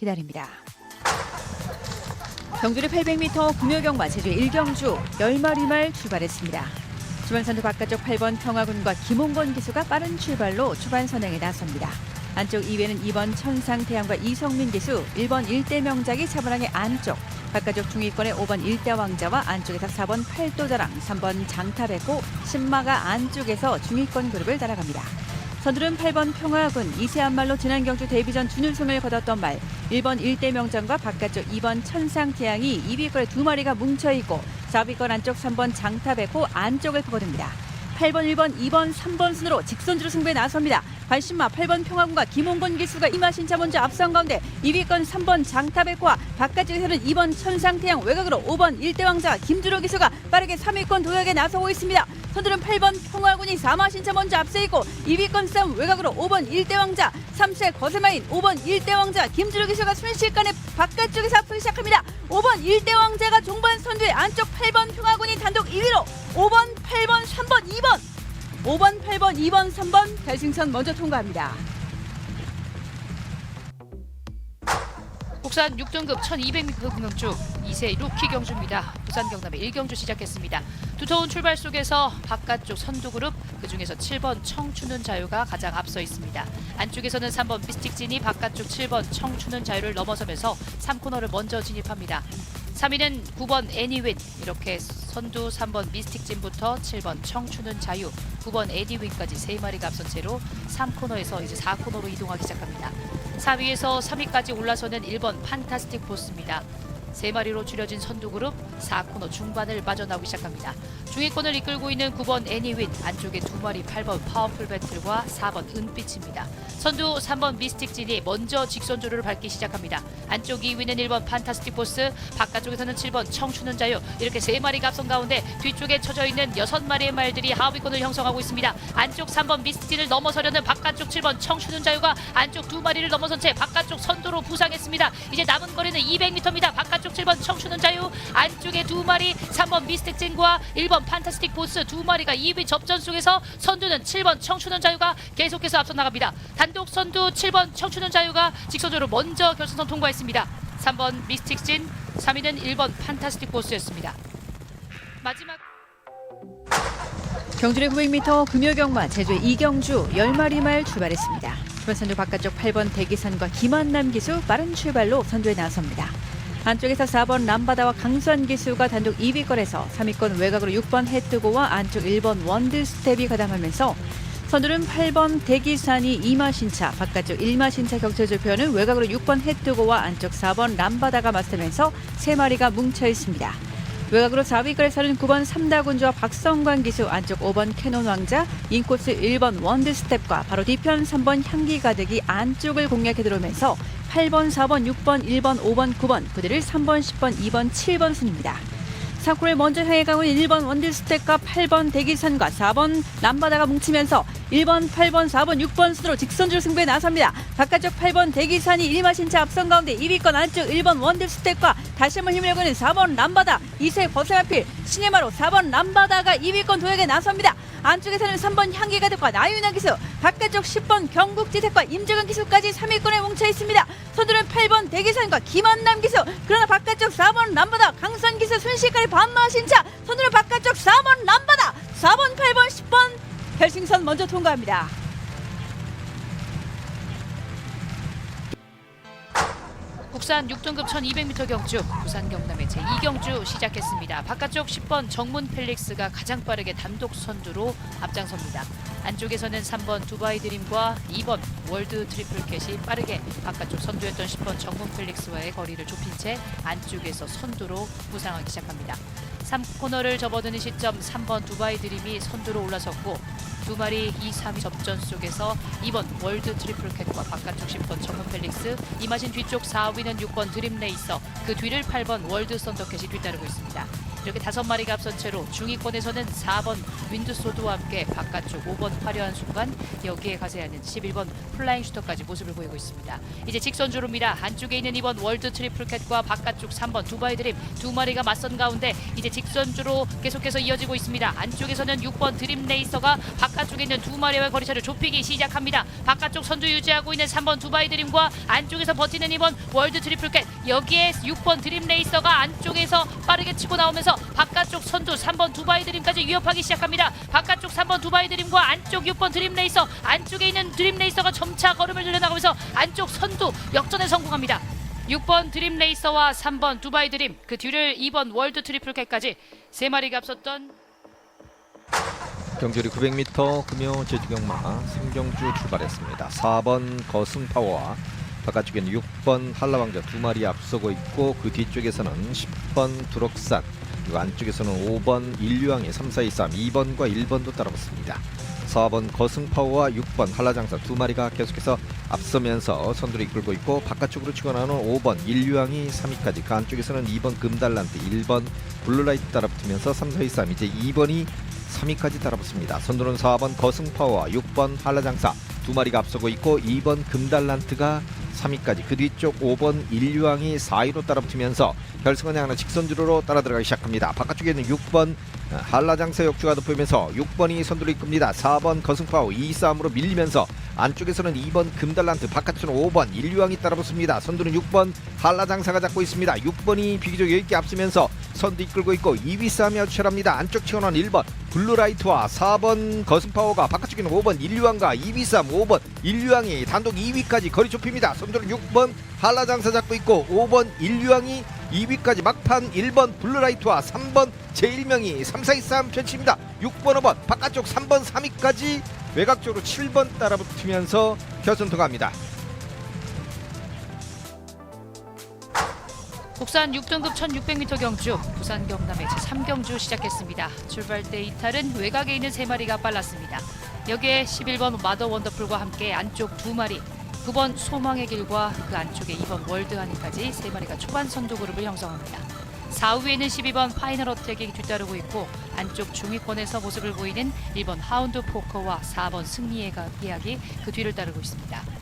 기다립니다. 경주리 800m 금요경마 제주 1경주 10마리 말 출발했습니다. 주변선두 바깥쪽 8번 평화군과 김홍건 기수가 빠른 출발로 초반 선행에 나섭니다. 안쪽 2회는 2번 천상태양과 이성민 기수, 1번 일대 명작이 차분하게 안쪽, 바깥쪽 중위권의 5번 일대 왕자와 안쪽에서 4번 팔도자랑, 3번 장타백호, 신마가 안쪽에서 중위권 그룹을 따라갑니다. 선두는 8번 평화군, 이세한 말로 지난 경주 데뷔전 준우승을 거뒀던 말, 1번 일대 명장과 바깥쪽 2번 천상 태양이 2위권에 두 마리가 뭉쳐있고 4위권 안쪽 3번 장타백호 안쪽을 파고듭니다. 8번, 1번, 2번, 3번 순으로 직선주로 승부에 나섭니다. 관심마 8번 평화군과 김홍건 기수가 이마신차 먼저 앞선 가운데 2위권 3번 장타백호와 바깥쪽에서는 2번 천상태양 외곽으로 5번 일대왕자 김주로 기수가 빠르게 3위권 도약에 나서고 있습니다. 선두는 8번 평화군이 4마 신차 먼저 앞서 있고 2위권 싸움 외곽으로 5번 일대왕자 3세 거세마인 5번 일대왕자 김주로 기수가 순식간에 바깥쪽에서 앞서기 시작합니다. 5번 일대왕자가 종반 선두에 안쪽 8번 평화군이 단독 2위로 5번, 8번, 3번, 2번 5번, 8번, 2번, 3번 결승선 먼저 통과합니다. 국산 6등급 1200m 금융주 2세 루키 경주입니다. 부산 경남의 1경주 시작했습니다. 두터운 출발 속에서 바깥쪽 선두 그룹 그중에서 7번 청춘은 자유가 가장 앞서 있습니다. 안쪽에서는 3번 미스틱진이 바깥쪽 7번 청춘은 자유를 넘어서면서 3코너를 먼저 진입합니다. 3위는 9번 애니윈 이렇게 선두 3번 미스틱진부터 7번 청춘은 자유 9번 에디윈까지 3마리가 앞선 채로 3코너에서 이제 4코너로 이동하기 시작합니다. 4위에서 3위까지 올라서는 1번 판타스틱 보스입니다. 세 마리로 줄여진 선두 그룹 4코너 중반을 빠져나오기 시작합니다. 중위권을 이끌고 있는 9번 애니윈 안쪽에 두 마리 8번 파워풀 배틀과 4번 은빛입니다. 선두 3번 미스틱진이 먼저 직선주로를 밟기 시작합니다. 안쪽 2위는 1번 판타스틱 보스, 바깥쪽에서는 7번 청춘은 자유 이렇게 세 마리가 앞선 가운데 뒤쪽에 쳐져 있는 여섯 마리의 말들이 하위권을 형성하고 있습니다. 안쪽 3번 미스틱진을 넘어서려는 바깥쪽 7번 청춘은 자유가 안쪽 두 마리를 넘어선 채 바깥쪽 선두로 부상했습니다. 이제 남은 거리는 200m입니다. 바깥 쪽 7번 청춘은 자유 안쪽에 두 마리 3번 미스틱진과 1번 판타스틱 보스 두 마리가 2위 접전 속에서 선두는 7번 청춘은 자유가 계속해서 앞서 나갑니다. 단독 선두 7번 청춘은 자유가 직선적으로 먼저 결승선 통과했습니다. 3번 미스틱진, 3위는 1번 판타스틱 보스였습니다. 마지막 경주의 900m 금요경마 제주의 이경주 10마리 말 출발했습니다. 주변 선두 바깥쪽 8번 대기선과 김한남 기수 빠른 출발로 선두에 나섭니다. 안쪽에서 4번 람바다와 강수환 기수가 단독 2위권에서 3위권 외곽으로 6번 해뜨고와 안쪽 1번 원드스텝이 가담하면서 선두는 8번 대기산이 이마신차, 바깥쪽 1마신차 격차조표는 외곽으로 6번 해뜨고와 안쪽 4번 람바다가 맞서면서 3마리가 뭉쳐 있습니다. 외곽으로 4위권에서는 9번 삼다군주와 박성관 기수, 안쪽 5번 캐논 왕자, 인코스 1번 원드스텝과 바로 뒤편 3번 향기 가득이 안쪽을 공략해 들어오면서 8번, 4번, 6번, 1번, 5번, 9번 그들을 3번, 10번, 2번, 7번 순입니다. 3코를 먼저 향해 가고 있는 1번 원딜스텝과 8번 대기선과 4번 남바다가 뭉치면서 1번, 8번, 4번, 6번 순으로 직선줄 승부에 나섭니다. 바깥쪽 8번 대기산이 1마신 차 앞선 가운데 2위권 안쪽 1번 원딜스텝과 다시 한번 힘을 내고 있는 4번 남바다 2세 버세마필 시네마로 4번 남바다가 2위권 도약에 나섭니다. 안쪽에서는 3번 향기가득과 나윤아 기수, 바깥쪽 10번 경국지택과 임재근 기수까지 3위권에 뭉쳐 있습니다. 선두는 8번 대기선과 김한남 기수, 그러나 바깥쪽 4번 남바다 강선 기수 순식간에 반마신 차, 선두는 바깥쪽 4번 남바다 4번, 8번, 10번 결승선 먼저 통과합니다. 국산 6등급 1200m 경주 부산 경남의 제2경주 시작했습니다. 바깥쪽 10번 정문 펠릭스가 가장 빠르게 단독 선두로 앞장섭니다. 안쪽에서는 3번 두바이 드림과 2번 월드 트리플 캣이 빠르게 바깥쪽 선두였던 10번 정문 펠릭스와의 거리를 좁힌 채 안쪽에서 선두로 부상하기 시작합니다. 3코너를 접어드는 시점 3번 두바이 드림이 선두로 올라섰고 두 마리 2, 3위 접전 속에서 2번 월드 트리플 캣과 바깥쪽 10번 정문 펠릭스 이마신 뒤쪽 4위는 6번 드림 레이서 그 뒤를 8번 월드 썬더캣이 뒤따르고 있습니다. 이렇게 다섯 마리가 앞선 채로 중위권에서는 4번 윈드소드와 함께 바깥쪽 5번 화려한 순간 여기에 가세하는 11번 플라잉 슈터까지 모습을 보이고 있습니다. 이제 직선주로입니다. 안쪽에 있는 2번 월드 트리플 캣과 바깥쪽 3번 두바이 드림 두 마리가 맞선 가운데 이제 직선주로 계속해서 이어지고 있습니다. 안쪽에서는 6번 드림 레이서가 바깥쪽에 있는 두 마리와의 거리차를 좁히기 시작합니다. 바깥쪽 선두 유지하고 있는 3번 두바이 드림과 안쪽에서 버티는 2번 월드 트리플 캣 여기에 6번 드림 레이서가 안쪽에서 빠르게 치고 나오면서 바깥쪽 선두 3번 두바이 드림까지 위협하기 시작합니다. 바깥쪽 3번 두바이 드림과 안쪽 6번 드림 레이서 안쪽에 있는 드림 레이서가 점차 걸음을 늘려나가면서 안쪽 선두 역전에 성공합니다. 6번 드림 레이서와 3번 두바이 드림 그 뒤를 2번 월드 트리플 캣까지 세 마리가 앞섰던 경距리 900m 금요 제주경마 생경주 출발했습니다. 4번 거승파워와 바깥쪽에는 6번 한라왕자 두 마리 앞서고 있고 그 뒤쪽에서는 10번 두럭산 그리고 안쪽에서는 5번 인류왕의 3, 4, 2, 3 2번과 1번도 따라붙습니다. 4번 거승파워와 6번 한라장사 두 마리가 계속해서 앞서면서 선두를 이끌고 있고 바깥쪽으로 치고 나오는 5번 인류왕이 3위까지 그 안쪽에서는 2번 금달란트 1번 블루라이트 따라붙으면서 3, 4, 2, 3 이제 2번이 3위까지 따라붙습니다. 선두는 4번 거승파워와 6번 한라장사 두 마리가 앞서고 있고 2번 금달란트가 3위까지 그 뒤쪽 5번 인류왕이 4위로 따라붙으면서 결승은 향하는 직선주로로 따라 들어가기 시작합니다. 바깥쪽에는 6번 한라장사 역주가 돋보이면서 6번이 선두를 이끕니다. 4번 거승파워 2, 3으로 밀리면서 안쪽에서는 2번 금달란트 바깥쪽은 5번 인류왕이 따라붙습니다. 선두는 6번 한라장사가 잡고 있습니다. 6번이 비교적 여유있게 앞서면서 선두 이끌고 있고 2위 싸움이 아주 치열합니다. 안쪽 치고는 1번 블루라이트와 4번 거승파워가 바깥쪽에는 5번 인류왕과 2위 싸움 5번 인류왕이 단독 2위까지 거리 좁힙니다. 선두는 6번 한라장사 잡고 있고 5번 인류왕이 2위까지 막판 1번 블루라이트와 3번 제1명이 3, 4, 2, 3 펼칩니다. 6번, 5번 바깥쪽 3번, 3위까지 외곽쪽으로 7번 따라붙으면서 결선 통과합니다. 국산 6등급 1600m 경주 부산 경남의 제3경주 시작했습니다. 출발 때 이탈은 외곽에 있는 세 마리가 빨랐습니다. 여기에 11번 마더 원더풀과 함께 안쪽 두 마리 9번 소망의 길과 그 안쪽에 2번 월드하니까지 세 마리가 초반 선두 그룹을 형성합니다. 4위에는 12번 파이널 어택이 뒤따르고 있고 안쪽 중위권에서 모습을 보이는 1번 하운드 포커와 4번 승리의 이야기 그 뒤를 따르고 있습니다.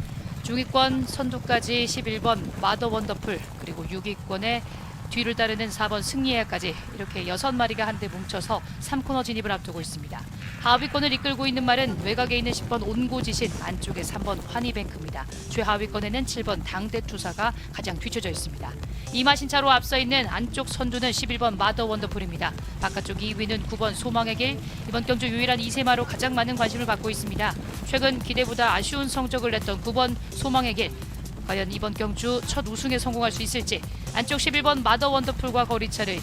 중위권 선두까지 11번 마더 원더풀 그리고 6위권에 뒤를 따르는 4번 승리해까지 이렇게 6마리가 한데 뭉쳐서 3코너 진입을 앞두고 있습니다. 하위권을 이끌고 있는 말은 외곽에 있는 10번 온고지신 안쪽에 3번 환희뱅크입니다. 최하위권에는 7번 당대투사가 가장 뒤쳐져 있습니다. 이마신 차로 앞서 있는 안쪽 선두는 11번 마더 원더풀입니다. 바깥쪽 2위는 9번 소망의 길 이번 경주 유일한 이세마로 가장 많은 관심을 받고 있습니다. 최근 기대보다 아쉬운 성적을 냈던 9번 소망의 길 과연 이번 경주 첫 우승에 성공할 수 있을지. 안쪽 11번 마더 원더풀과 거리차를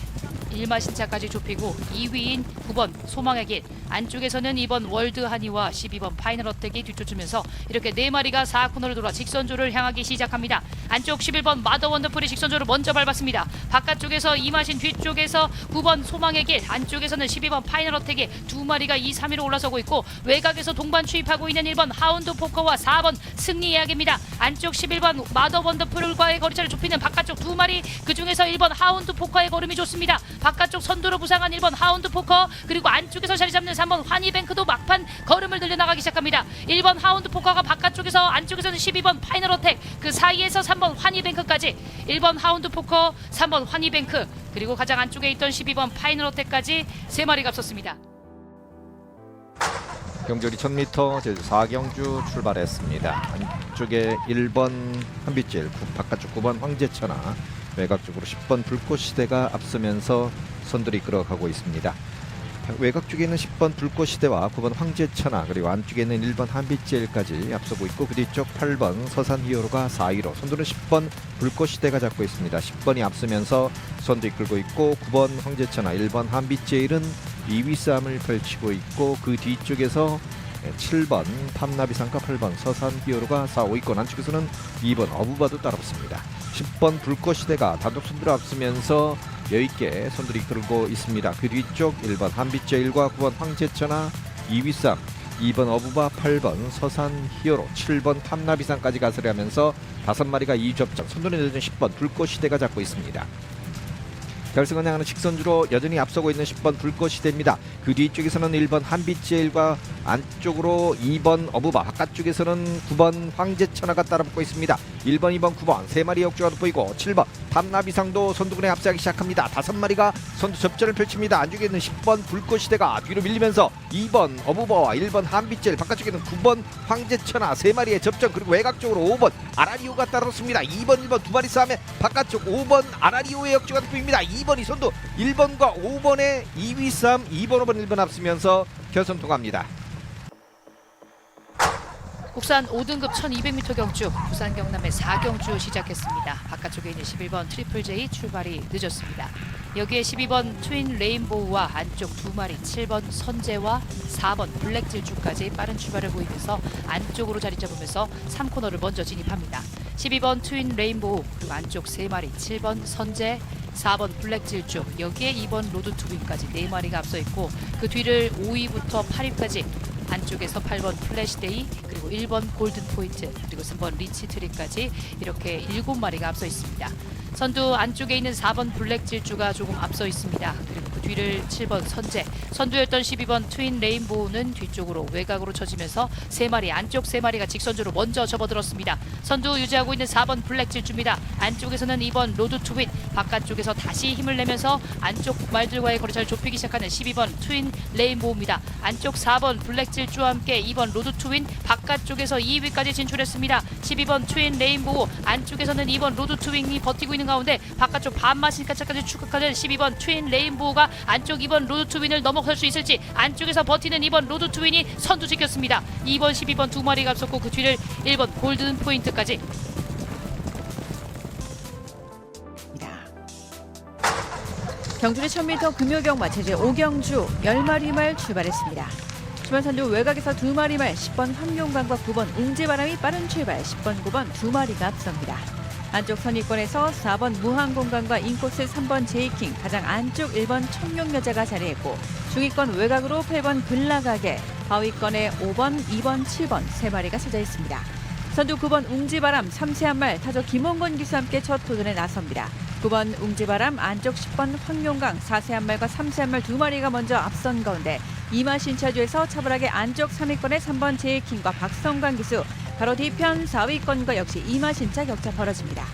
1마 신차까지 좁히고 2위인 9번 소망의 길 안쪽에서는 2번 월드 하니와 12번 파이널 어택이 뒤쫓으면서 이렇게 네 마리가 4코너를 돌아 직선조를 향하기 시작합니다. 안쪽 11번 마더 원더풀이 직선조를 먼저 밟았습니다. 바깥쪽에서 이마신 뒤쪽에서 9번 소망의 길 안쪽에서는 12번 파이널 어택이 두 마리가 2, 3위로 올라서고 있고 외곽에서 동반 추입하고 있는 1번 하운드 포커와 4번 승리 이야기입니다. 안쪽 11번 마더 원더풀과의 거리차를 좁히는 바깥쪽 두 마리 그 중에서 1번 하운드 포커의 걸음이 좋습니다. 바깥쪽 선두로 부상한 1번 하운드 포커 그리고 안쪽에서 자리 잡는 3번 환희뱅크도 막판 걸음을 늘려나가기 시작합니다. 1번 하운드 포커가 바깥쪽에서 안쪽에서는 12번 파이널 어택 그 사이에서 3번 환희뱅크까지 1번 하운드 포커 3번 환희뱅크 그리고 가장 안쪽에 있던 12번 파이널 어택까지 세 마리가 앞섰습니다. 경距리 1000m 제주 4경주 출발했습니다. 안쪽에 1번 한빛질, 구- 바깥쪽 9번 황제천하, 외곽 쪽으로 10번 불꽃시대가 앞서면서 선두를 이끌어가고 있습니다. 외곽 쪽에는 10번 불꽃시대와 9번 황제천하 그리고 안쪽에는 1번 한빛질까지 앞서고 있고 그 뒤쪽 8번 서산히어로가 4위로 선두는 10번 불꽃시대가 잡고 있습니다. 10번이 앞서면서 선두 이끌고 있고 9번 황제천하 1번 한빛제일은 2위 싸움을 펼치고 있고 그 뒤쪽에서 7번 팜나비상과 8번 서산 히어로가 4, 5위권 안쪽에서는 2번 어부바도 따라붙습니다. 10번 불꽃시대가 단독 선두를 앞서면서 여유있게 선두를 이끌고 있습니다. 그 뒤쪽 1번 한빛제일과 9번 황제천하 2위 싸움 2번 어부바 8번 서산 히어로 7번 탐나비상까지 가설하면서 다섯 마리가 2접점 선두는 내준 10번 불꽃시대가 잡고 있습니다. 결승을 향하는 직선주로 여전히 앞서고 있는 10번 불꽃시대입니다. 그 뒤쪽에서는 1번 한빛제일과 안쪽으로 2번 어부바 바깥쪽에서는 9번 황제천하가 따라붙고 있습니다. 1번, 2번, 9번 세 마리 역주가 돋보이고 7번 밤나비상도 선두군에 앞서기 시작합니다. 다섯 마리가 선두 접전을 펼칩니다. 안쪽에 있는 10번 불꽃시대가 뒤로 밀리면서 2번 어부바와 1번 한빛제일 바깥쪽에는 9번 황제천하 세 마리의 접전 그리고 외곽 쪽으로 5번 아라리오가 따라붙습니다. 2번, 1번 두 마리 싸움에 바깥쪽 5번 아라리오의 역주가 돋보입니다. 2번이 선두 1번과 5번의 2위 싸움 2번, 5번, 1번 앞서면서 결선 통합니다. 국산 5등급 1200m 경주 부산 경남의 4경주 시작했습니다. 바깥쪽에 있는 11번 트리플 J 출발이 늦었습니다. 여기에 12번 트윈 레인보우와 안쪽 두 마리 7번 선제와 4번 블랙 질주까지 빠른 출발을 보이면서 안쪽으로 자리 잡으면서 3코너를 먼저 진입합니다. 12번 트윈 레인보우 그리고 안쪽 세 마리 7번 선제 4번 블랙 질주 여기에 2번 로드 투빈까지 네 마리가 앞서 있고 그 뒤를 5위부터 8위까지 안쪽에서 8번 플래시데이 그리고 1번 골든 포인트 그리고 3번 리치 트리까지 이렇게 7마리가 앞서 있습니다. 선두 안쪽에 있는 4번 블랙 질주가 조금 앞서 있습니다. 그리고 그 뒤를 7번 선제, 선두였던 12번 트윈 레인보우는 뒤쪽으로 외곽으로 쳐지면서 세 마리 안쪽 세 마리가 직선주로 먼저 접어들었습니다. 선두 유지하고 있는 4번 블랙 질주입니다. 안쪽에서는 2번 로드 투윈, 바깥쪽에서 다시 힘을 내면서 안쪽 말들과의 거리차를 좁히기 시작하는 12번 트윈 레인보우입니다. 안쪽 4번 블랙 질주와 함께 2번 로드 투윈, 바깥쪽에서 2위까지 진출했습니다. 12번 트윈 레인보우, 안쪽에서는 2번 로드 투윈이 버티고 있는 가운데 바깥쪽 반마신까지 추격하는 12번 트윈 레인보우가 안쪽 2번 로드 투윈을 넘어설 수 있을지 안쪽에서 버티는 2번 로드 투윈이 선두 지켰습니다. 2번 12번 두 마리가 앞섰고 그 뒤를 1번 골든 포인트까지 경주의 1000m 금요경마 제제 5경주 10마리 말 출발했습니다. 주말 선두 외곽에서 두 마리 말 10번 황룡강과 9번 웅지바람이 빠른 출발 10번 9번 두 마리가 앞섭니다. 안쪽 선입권에서 4번 무항공간과 인코스 3번 제이킹 가장 안쪽 1번 청룡여자가 자리했고 중위권 외곽으로 8번 글라가게 하위권에 5번 2번 7번 세 마리가 서져 있습니다. 선두 9번 웅지바람 3세한 말 타조 김홍건 기수와 함께 첫 도전에 나섭니다. 9번 웅지바람 안쪽 10번 황룡강 4세한 말과 3세한 말 두 마리가 먼저 앞선 가운데 이마 신 차주에서 차분하게 안쪽 3위권에 3번 제이킹과 박성광 기수 바로 뒤편 4위권과 역시 이마 신차 격차 벌어집니다.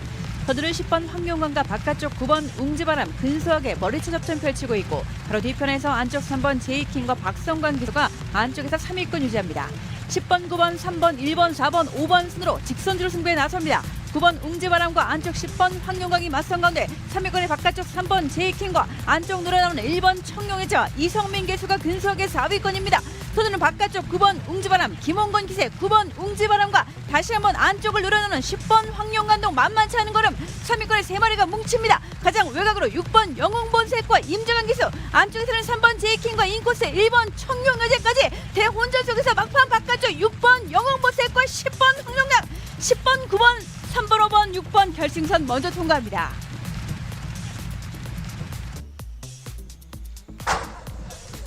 서두는 10번 황룡강과 바깥쪽 9번 웅지바람 근소하게 머리채 접전 펼치고 있고 바로 뒤편에서 안쪽 3번 제이킹과 박성광 기수가 안쪽에서 3위권 유지합니다. 10번, 9번, 3번, 1번, 4번, 5번 순으로 직선주로 승부에 나섭니다. 9번 웅지바람과 안쪽 10번 황룡강이 맞선 가운데 3위권의 바깥쪽 3번 제이킹과 안쪽 노래나오는 1번 청룡의자 이성민 개수가 근소하게 4위권입니다. 손으는 바깥쪽 9번 웅지바람 김홍건 기세 9번 웅지바람과 다시 한번 안쪽을 노려나오는 10번 황룡간동 만만치 않은 걸음 3위권의 세 마리가 뭉칩니다. 가장 외곽으로 6번 영웅본색과 임정한 기수 안쪽에서는 3번 제이킹과 인코스 1번 청룡여제까지 대혼전 속에서 막판 바깥쪽 6번 영웅본색과 10번 황룡강 10번 9번 3번 5번 6번 결승선 먼저 통과합니다.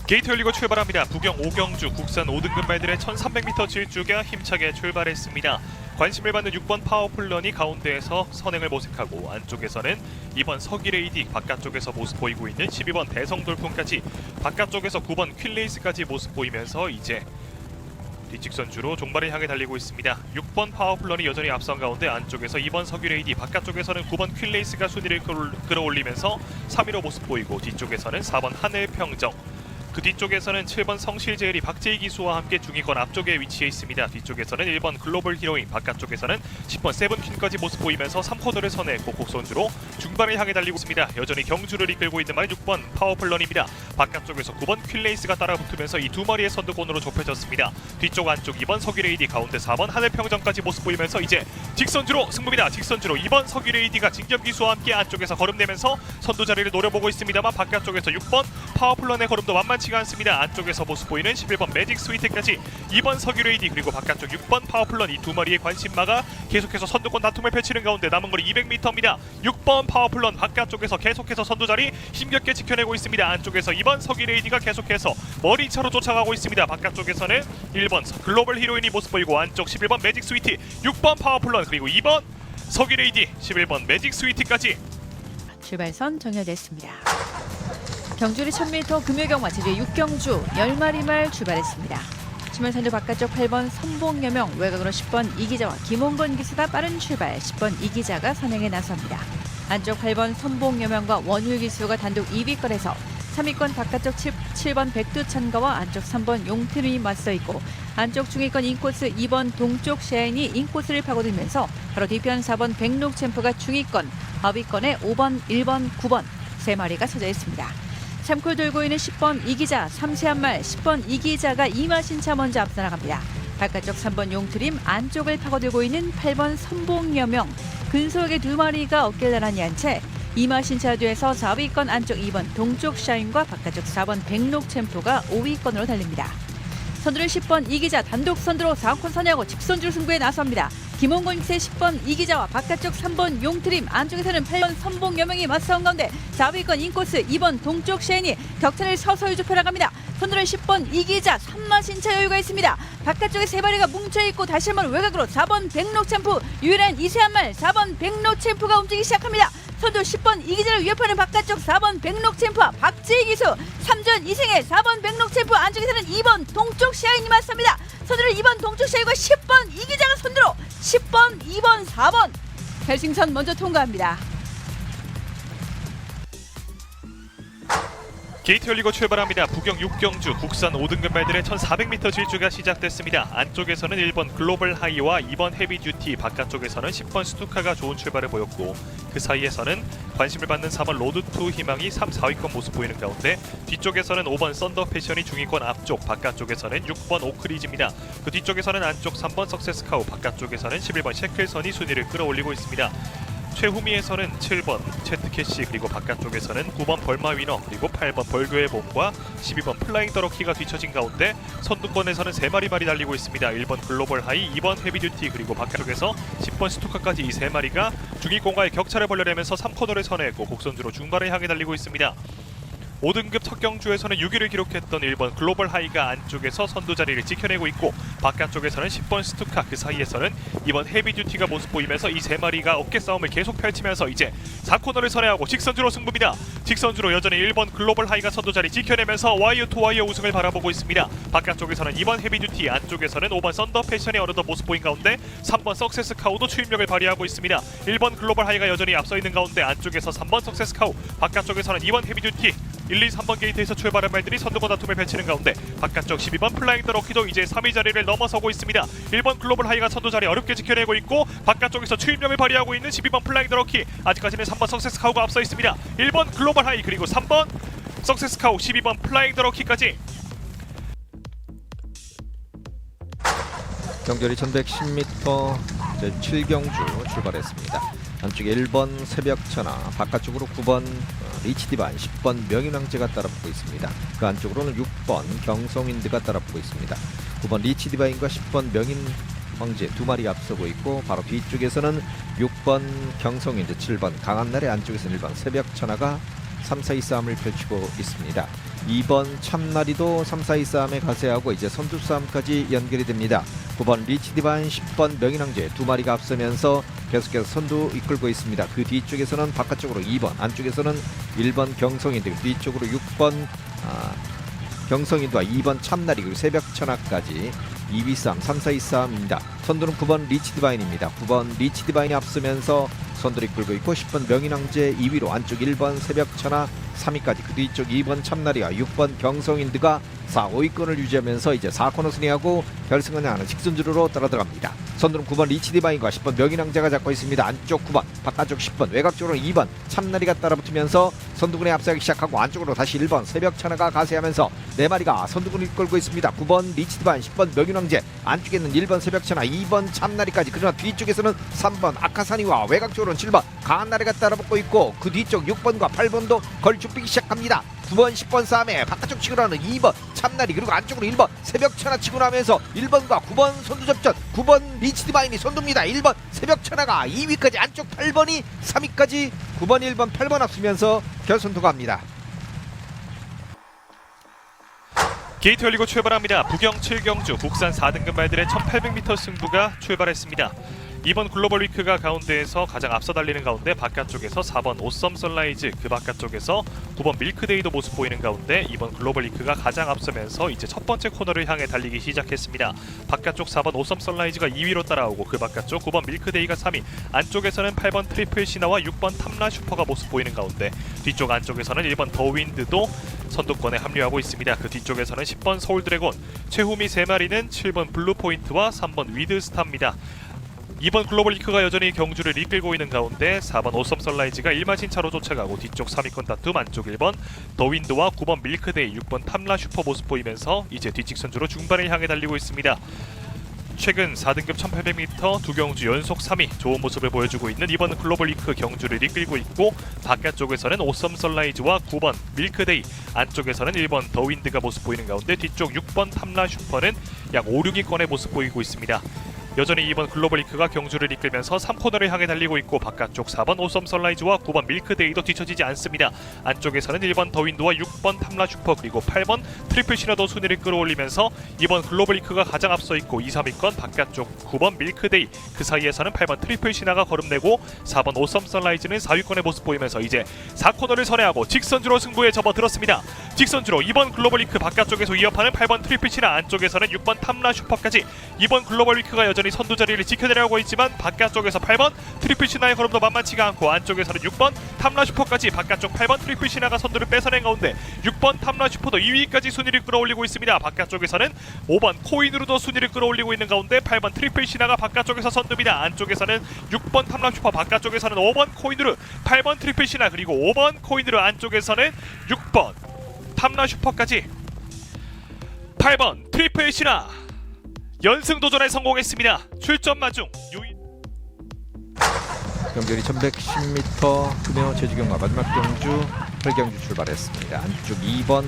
게이트 열리고 출발합니다. 부경 오경주 국산 5등급 말들의 1300m 질주가 힘차게 출발했습니다. 관심을 받는 6번 파워풀런이 가운데에서 선행을 모색하고 안쪽에서는 2번 서기레이디 바깥쪽에서 모습 보이고 있는 12번 대성돌풍까지 바깥쪽에서 9번 퀼레이스까지 모습 보이면서 이제 뒷직선 주로 종발을 향해 달리고 있습니다. 6번 파워플런이 여전히 앞선 가운데 안쪽에서 2번 석유레이디 바깥쪽에서는 9번 퀼레이스가 순위를 끌- 끌어올리면서 3위로 모습 보이고 뒤쪽에서는 4번 하늘평정 그 뒤쪽에서는 7번 성실제일이 박재희 기수와 함께 중위권 앞쪽에 위치해 있습니다. 뒤쪽에서는 1번 글로벌 히로인, 바깥쪽에서는 10번 세븐퀸까지 모습 보이면서 3코너를 선회했고 곡선주로 중반을 향해 달리고 있습니다. 여전히 경주를 이끌고 있는 말이 6번 파워플런입니다. 바깥쪽에서 9번 퀼레이스가 따라 붙으면서 이 두 마리의 선두권으로 좁혀졌습니다. 뒤쪽 안쪽 2번 서기레이디 가운데 4번 하늘평정까지 모습 보이면서 이제 직선주로 승부입니다. 직선주로 2번 서기레이디가 진겸 기수와 함께 안쪽에서 걸음내면서 선두 자리를 노려보고 있습니다만 바깥쪽에서 6번 파워플런의 걸음도 만만치 가 않습니다. 안쪽에서 모습 보이는 11번 매직 스위트까지 2번 서기레이디 그리고 바깥쪽 6번 파워플런 이 두 마리의 관심마가 계속해서 선두권 다툼을 펼치는 가운데 남은 거리 200m입니다. 6번 파워플런 바깥쪽에서 계속해서 선두 자리 힘겹게 지켜내고 있습니다. 안쪽에서 2번 서기레이디가 계속해서 머리차로 쫓아가고 있습니다. 바깥쪽에서는 1번 글로벌 히로인이 모습 보이고 안쪽 11번 매직 스위트 6번 파워플런 그리고 2번 서기레이디 11번 매직 스위트까지 출발선 정렬됐습니다. 경주리 1000m 금요경마 제주의 6경주 10마리 말 출발했습니다. 치면선두 바깥쪽 8번 선봉여명 외곽으로 10번 이기자와 김홍건 기수가 빠른 출발 10번 이기자가 선행에 나섭니다. 안쪽 8번 선봉여명과 원율 기수가 단독 2위권에서 3위권 바깥쪽 7, 번 백두천가와 안쪽 3번 용트림이 맞서 있고 안쪽 중위권 인코스 2번 동쪽 샤인이 인코스를 파고들면서 바로 뒤편 4번 백록 챔프가 중위권, 하위권에 5번, 1번, 9번 세 마리가 서져 있습니다. 참콜 들고 있는 10번 이기자, 삼세한 말 10번 이기자가 이마신차 먼저 앞서 나갑니다. 바깥쪽 3번 용트림, 안쪽을 파고들고 있는 8번 선봉여명, 근소하게 두 마리가 어깨를 나란히 한 채 이마신차 뒤에서 4위권 안쪽 2번 동쪽 샤인과 바깥쪽 4번 백록 챔프가 5위권으로 달립니다. 선두를 10번 이기자 단독 선두로 4권 선야고 직선줄 승부에 나섭니다. 김홍곤 기세 10번 이기자와 바깥쪽 3번 용트림 안쪽에서는 8번 선봉여명이 맞서온 가운데 4위권 인코스 2번 동쪽 셰인이 격차를 서서히 좁혀 나갑니다. 선두를 10번 이기자 3마 신차 여유가 있습니다. 바깥쪽에 세 마리가 뭉쳐있고 다시 한번 외곽으로 4번 백록 챔프 유일한 이세한 말 4번 백록 챔프가 움직이기 시작합니다. 선두 10번 이기자를 위협하는 바깥쪽 4번 백록 챔프와 박지희 기수 3전 2승의 4번 백록 챔프 안쪽에서는 2번 동쪽 샤인이 맞섭니다. 선두를 2번 동쪽 샤인과 10번 이기자가 선두로 10번, 2번, 4번 결승선 먼저 통과합니다. 게이트 열리고 출발합니다. 부경 6경주 국산 5등급 말들의 1400m 질주가 시작됐습니다. 안쪽에서는 1번 글로벌 하이와 2번 헤비 듀티, 바깥쪽에서는 10번 스투카가 좋은 출발을 보였고 그 사이에서는 관심을 받는 4번 로드 투 희망이 3, 4위권 모습 보이는 가운데 뒤쪽에서는 5번 썬더 패션이 중위권 앞쪽, 바깥쪽에서는 6번 오크리지입니다. 그 뒤쪽에서는 안쪽 3번 석세스카우, 바깥쪽에서는 11번 셰클선이 순위를 끌어올리고 있습니다. 최후미 에서는 7번 채트캐시 그리고 바깥쪽에서는 9번 벌마 위너 그리고 8번 벌교의 봄과 12번 플라잉 더러키가 뒤처진 가운데 선두권에서는 3마리 말이 달리고 있습니다. 1번 글로벌 하이, 2번 헤비듀티 그리고 바깥쪽에서 10번 스투카까지 이 3마리가 중위권과의 격차를 벌려내면서 3코너를 선회했고 곡선주로 중간을 향해 달리고 있습니다. 5등급 첫 경주에서는 6위를 기록했던 1번 글로벌 하이가 안쪽에서 선두 자리를 지켜내고 있고 바깥쪽에서는 10번 스투카 그 사이에서는 이번 헤비듀티가 모습 보이면서 이 세 마리가 어깨 싸움을 계속 펼치면서 이제 4코너를 선회하고 직선주로 승부입니다. 직선주로 여전히 1번 글로벌 하이가 선두 자리 지켜내면서 와이어 투 와이어 우승을 바라보고 있습니다. 바깥쪽에서는 2번 헤비듀티 안쪽에서는 5번 썬더 패션이 어느덧 모습 보인 가운데 3번 석세스 카우도 추임력을 발휘하고 있습니다. 1번 글로벌 하이가 여전히 앞서 있는 가운데 안쪽에서 3번 석세스 카우 바깥쪽에서는 2번 헤비듀티 1, 2, 3번 게이트에서 출발한 말들이 선두권 다툼을 펼치는 가운데 바깥쪽 12번 플라잉 더 럭키도 이제 3위 자리를 넘어서고 있습니다. 1번 글로벌 하이가 선두 자리 어렵게 지켜내고 있고 바깥쪽에서 추임력을 발휘하고 있는 12번 플라잉 더 럭키 아직까지는 3번 석세스 카우가 앞서 있습니다. 1번 글로벌 하이 그리고 3번 석세스 카우 12번 플라잉 더 럭키까지 경결이 1110m 제 7경주 출발했습니다. 안쪽에 1번 새벽천하, 바깥쪽으로 9번 어, 리치디반, 10번 명인왕제가 따라붙고 있습니다. 그 안쪽으로는 6번 경성인드가 따라붙고 있습니다. 9번 리치디바인과 10번 명인왕제 두 마리 앞서고 있고 바로 뒤쪽에서는 6번 경성인드, 7번 강한날의 안쪽에서는 1번 새벽천하가 3, 4, 2 싸움을 펼치고 있습니다. 2번 참나리도 3, 4, 2 싸움에 가세하고 이제 선두 싸움까지 연결이 됩니다. 9번 리치디반 10번 명인왕제 두 마리가 앞서면서 계속해서 선두 이끌고 있습니다. 그 뒤쪽에서는 바깥쪽으로 2번, 안쪽에서는 1번 경성인들, 뒤쪽으로 6번 아, 경성인과 2번 참나리 그리고 새벽 천하까지 2위 싸움, 3, 4위 싸움입니다. 선두는 9번 리치디바인입니다. 9번 리치디바인이 앞서면서 선두를 이끌고 있고 10번 명인왕제 2위로 안쪽 1번 새벽천하 3위까지 그 뒤쪽 2번 참나리와 6번 경성인드가 4, 5위권을 유지하면서 이제 4코너 순위하고 결승을 향하는 직선주로로 따라 들어갑니다. 선두는 9번 리치디바인과 10번 명인왕제가 잡고 있습니다. 안쪽 9번, 바깥쪽 10번, 외곽 쪽으로 2번 참나리가 따라붙으면서 선두군에 앞서기 시작하고 안쪽으로 다시 1번 새벽천하가 가세하면서 네 마리가 선두군을 이끌고 있습니다. 9번 리치디바인, 10번 명인왕제 안쪽에는 1번 새벽천하, 2번 참나리까지. 그러나 뒤쪽에서는 3번 아카사니와 외곽 쪽으로는 7번 강한나리가 따라붙고 있고 그 뒤쪽 6번과 8번도 걸쭉뛰기 시작합니다. 9번 10번 싸움에 바깥쪽 치고 나는 2번 참나리 그리고 안쪽으로 1번 새벽천하 치고 나면서 1번과 9번 선두 접전 9번 리치디바인이 선두입니다. 1번 새벽천하가 2위까지 안쪽 8번이 3위까지 9번 1번 8번 앞서면서 결선 도 갑니다 게이트 열리고 출발합니다. 부경 7경주 국산 4등급 말들의 1800m 승부가 출발했습니다. 2번 글로벌 위크가 가운데에서 가장 앞서 달리는 가운데 바깥쪽에서 4번 오썸 선라이즈 그 바깥쪽에서 9번 밀크데이도 모습 보이는 가운데 2번 글로벌 위크가 가장 앞서면서 이제 첫 번째 코너를 향해 달리기 시작했습니다. 바깥쪽 4번 오썸 선라이즈가 2위로 따라오고 그 바깥쪽 9번 밀크데이가 3위 안쪽에서는 8번 트리플 시나와 6번 탐라 슈퍼가 모습 보이는 가운데 뒤쪽 안쪽에서는 1번 더윈드도 선두권에 합류하고 있습니다. 그 뒤쪽에서는 10번 서울 드래곤 최후미 3마리는 7번 블루포인트와 3번 위드스타입니다. 2번 글로벌 리크가 여전히 경주를 이끌고 있는 가운데 4번 오썸 선라이즈가 1마신 차로 쫓아가고 뒤쪽 3위권 다툼 안쪽 1번 더윈드와 9번 밀크데이 6번 탐라 슈퍼 모습 보이면서 이제 뒤직 선주로 중반을 향해 달리고 있습니다. 최근 4등급 1800m 두 경주 연속 3위 좋은 모습을 보여주고 있는 이번 글로벌 리크 경주를 이끌고 있고 바깥쪽에서는 오썸 선라이즈와 9번 밀크데이 안쪽에서는 1번 더윈드가 모습 보이는 가운데 뒤쪽 6번 탐라 슈퍼는 약 5, 6위권의 모습 보이고 있습니다. 여전히 이번 글로벌 리크가 경주를 이끌면서 3코너를 향해 달리고 있고 바깥쪽 4번 오썸 선라이즈와 9번 밀크데이도 뒤처지지 않습니다. 안쪽에서는 1번 더윈도와 6번 탐라 슈퍼 그리고 8번 트리플 시나도 순위를 끌어올리면서 이번 글로벌 리크가 가장 앞서 있고 2, 3위권 바깥쪽 9번 밀크데이 그 사이에서는 8번 트리플 시나가 걸음내고 4번 오썸 선라이즈는 4위권의 모습 보이면서 이제 4코너를 선회하고 직선주로 승부에 접어들었습니다. 직선주로 이번 글로벌 리크 바깥쪽에서 위협하는 8번 트리플 시나 안쪽에서는 6번 탐라 슈퍼까지 이번 글로벌 리크가 여전히 선두 자리를 지켜내려고 있지만 바깥쪽에서 8번 트리플 시나의 걸음도 만만치가 않고 안쪽에서는 6번 탐라 슈퍼까지 바깥쪽 8번 트리플 시나가 선두를 뺏어낸 가운데 6번 탐라 슈퍼도 2위까지 순위를 끌어올리고 있습니다. 바깥쪽에서는 5번 코인으로도 순위를 끌어올리고 있는 가운데 8번 트리플 시나가 바깥쪽에서 선두입니다. 안쪽에서는 6번 탐라 슈퍼 바깥쪽에서는 5번 코인으로 8번 트리플 시나 그리고 5번 코인으로 안쪽에서는 6번 탐라 슈퍼까지 8번 트리플 시나 연승 도전에 성공했습니다. 출전 마 중 유인 경결이 1110m 금요 제주경마 마지막 경주 8경주 출발했습니다. 안쪽 2번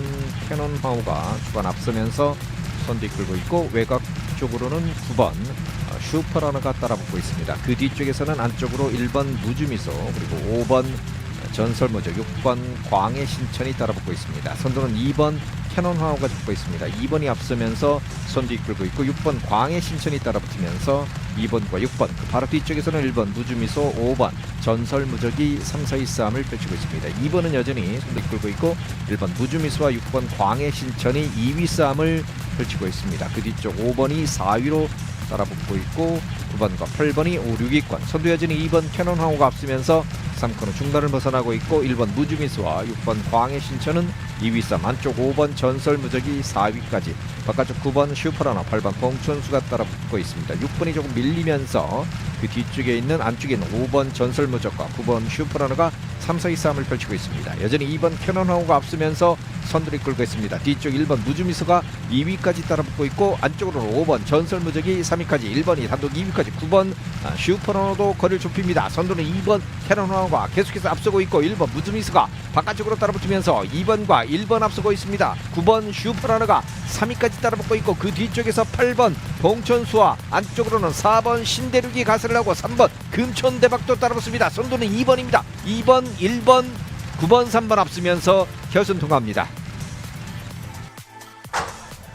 캐논 화우가 초반 앞서면서 선두 이끌고 있고 외곽 쪽으로는 9번 어, 슈퍼러너가 따라붙고 있습니다. 그 뒤쪽에서는 안쪽으로 1번 무주미소 그리고 5번 전설모저 6번 광해 신천이 따라붙고 있습니다. 선두는 2번 캐논 화우가 잡고 있습니다. 2번이 앞서면서 선두 이끌고 있고 6번 광해 신천이 따라붙으면서 2번과 6번 그 바로 뒤쪽에서는 1번 무주미소 5번 전설무적이 3, 4위 싸움을 펼치고 있습니다. 2번은 여전히 선두 이끌고 있고 1번 무주미소와 6번 광해 신천이 2위 싸움을 펼치고 있습니다. 그 뒤쪽 5번이 4위로 따라붙고 있고 9번과 8번이 5, 6위권 선두 여전히 2번 캐논 황호가 앞서면서 3코너 중단을 벗어나고 있고 1번 무주미스와 6번 광해 신천은 2위 싸움 안쪽 5번 전설 무적이 4위까지 바깥쪽 9번 슈퍼러너 8번 봉천수가 따라붙고 있습니다. 6번이 조금 밀리면서 그 뒤쪽에 있는 안쪽에 있는 5번 전설 무적과 9번 슈퍼러너가 3, 4위 싸움을 펼치고 있습니다. 여전히 2번 캐논 황호가 앞서면서 선두를 끌고 있습니다. 뒤쪽 1번 무주미스가 2위까지 따라붙고 있고 안쪽으로는 5번 전설 무적이 3위까지 1번이 단독 2위까지 9번 아, 슈퍼러너도 거리를 좁힙니다. 선두는 2번 캐논 황호가 계속해서 앞서고 있고 1번 무주미스가 바깥쪽으로 따라붙으면서 2번과 1번 앞서고 있습니다 9번 슈퍼러너가 3위까지 따라붙고 있고 그 뒤쪽에서 8번 봉천수와 안쪽으로는 4번 신대륙이 가스를 하고 3번 금천대박도 따라붙습니다 선두는 2번입니다 2번 1번 9번 3번 앞서면서 결선 통과합니다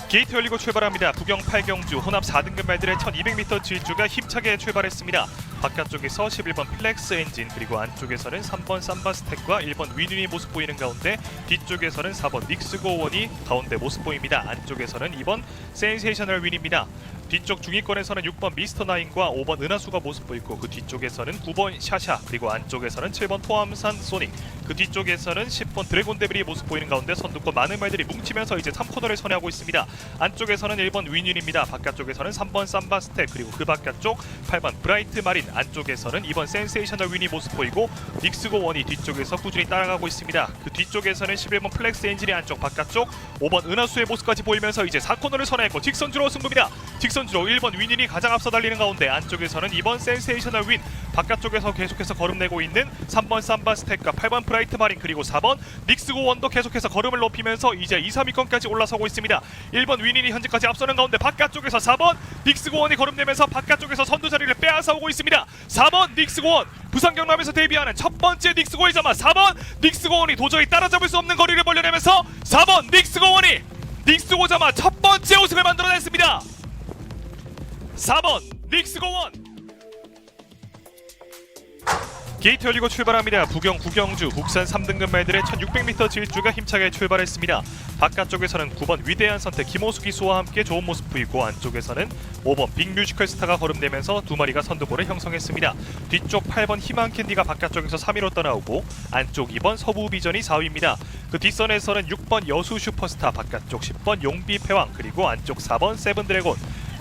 게이트 열리고 출발합니다. 부경 8경주 혼합 4등급 말들의 1200m 질주가 힘차게 출발했습니다. 바깥쪽에서 11번 플렉스 엔진 그리고 안쪽에서는 3번 삼바 스택과 1번 위륜이 모습 보이는 가운데 뒤쪽에서는 4번 닉스고 원이 가운데 모습 보입니다. 안쪽에서는 2번 센세이셔널 윈입니다. 뒤쪽 중위권에서는 6번 미스터 나인과 5번 은하수가 모습 보이고 그 뒤쪽에서는 9번 샤샤 그리고 안쪽에서는 7번 토암산 소닉 그 뒤쪽에서는 10번 드래곤 데빌이 모습 보이는 가운데 선두권 많은 말들이 뭉치면서 이제 3코너를 선회하고 있습니다. 안쪽에서는 1번 윈윈입니다. 바깥쪽에서는 3번 삼바 스택 그리고 그 바깥쪽 8번 브라이트 마린 안쪽에서는 2번 센세이셔널 윈이 모습 보이고 닉스고 원이 뒤쪽에서 꾸준히 따라가고 있습니다. 그 뒤쪽에서는 11번 플렉스 엔진이 안쪽 바깥쪽 5번 은하수의 모습까지 보이면서 이제 4코너를 선회했고 직선 주로 승부입니다. 직선 주로 1번 윈윈이 가장 앞서 달리는 가운데 안쪽에서는 2번 센세이셔널 윈 바깥쪽에서 계속해서 걸음내고 있는 3번 삼바 스택과 8번 브라이트 마린 그리고 4번 닉스고 원도 계속해서 걸음을 높이면서 이제 2, 3위권까지 올라서고 있습니다. 1번 윈윈이 현재까지 앞서는 가운데 바깥쪽에서 4번 닉스고 원이 걸음내면서 바깥쪽에서 선두 자리를 빼앗아 오고 있습니다. 4번 닉스고 원 부산 경남에서 데뷔하는 첫 번째 닉스고의 자마 4번 닉스고 원이 도저히 따라잡을 수 없는 거리를 벌려내면서 4번 닉스고 원이 닉스고 자마 첫 번째 우승을 만들어냈습니다. 4번 닉스고 원 게이트 열리고 출발합니다. 부경 구경주 국산 3등급 말들의 1600m 질주가 힘차게 출발했습니다. 바깥쪽에서는 9번 위대한 선택 김호수 기수와 함께 좋은 모습 보이고 안쪽에서는 5번 빅뮤지컬 스타가 거름되면서 두 마리가 선두골을 형성했습니다. 뒤쪽 8번 희망 캔디가 바깥쪽에서 3위로 떠나오고 안쪽 2번 서부 비전이 4위입니다. 그 뒷선에서는 6번 여수 슈퍼스타 바깥쪽 10번 용비 패왕 그리고 안쪽 4번 세븐 드래곤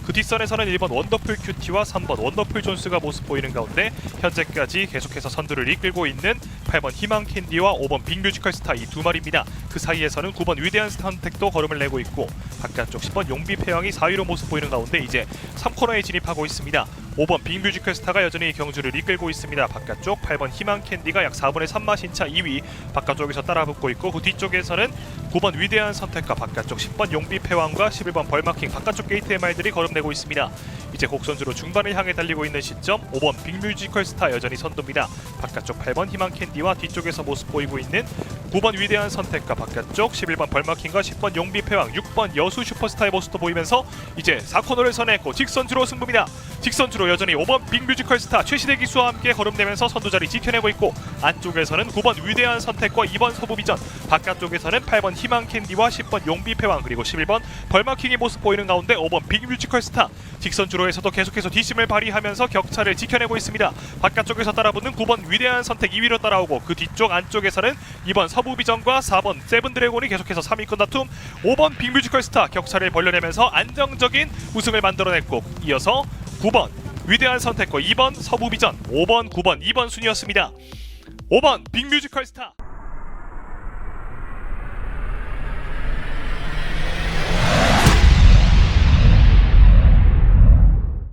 그 뒷선에서는 1번 원더풀 큐티와 3번 원더풀 존스가 모습 보이는 가운데 현재까지 계속해서 선두를 이끌고 있는 8번 희망 캔디와 5번 빅뮤지컬 스타 이 두 마리입니다. 그 사이에서는 9번 위대한 선택도 걸음을 내고 있고 바깥쪽 10번 용비 패왕이 4위로 모습 보이는 가운데 이제 3코너에 진입하고 있습니다. 5번 빅뮤지컬 스타가 여전히 경주를 이끌고 있습니다. 바깥쪽 8번 희망 캔디가 약 4분의 3마 신차 2위 바깥쪽에서 따라붙고 있고 그 뒤쪽에서는 9번 위대한 선택과 바깥쪽 10번 용비 패왕과 11번 벌마킹 바깥쪽 게이트의 말들이 걸음내고 있습니다. 이제 곡선주로 중반을 향해 달리고 있는 시점 5번 빅뮤지컬 스타 여전히 선두입니다. 바깥쪽 8번 희망 캔디와 뒤쪽에서 모습 보이고 있는 9번 위대한 선택과 바깥쪽 11번 벌마킹과 10번 용비 패왕 6번 여수 슈퍼스타의 모습도 보이면서 이제 4코너를 선했고 직선주로 승부입니다. 직선주로 여전히 5번 빅뮤지컬 스타 최시대 기수와 함께 걸음되면서 선두자리 지켜내고 있고 안쪽에서는 9번 위대한 선택과 2번 서부비전 바깥쪽에서는 8번 희망 캔디와 10번 용비 패왕 그리고 11번 벌마킹의 모습 보이는 가운데 5번 빅 뮤지컬 스타 직선 주로에서도 계속해서 뒷심을 발휘하면서 격차를 지켜내고 있습니다. 바깥쪽에서 따라붙는 9번 위대한 선택 2위로 따라오고 그 뒤쪽 안쪽에서는 2번 서부비전과 4번 세븐드래곤이 계속해서 3위권 다툼 5번 빅 뮤지컬 스타 격차를 벌려내면서 안정적인 우승을 만들어냈고 이어서 9번 위대한 선택과 2번 서부비전 5번 9번 2번 순이었습니다. 5번 빅뮤지컬 스타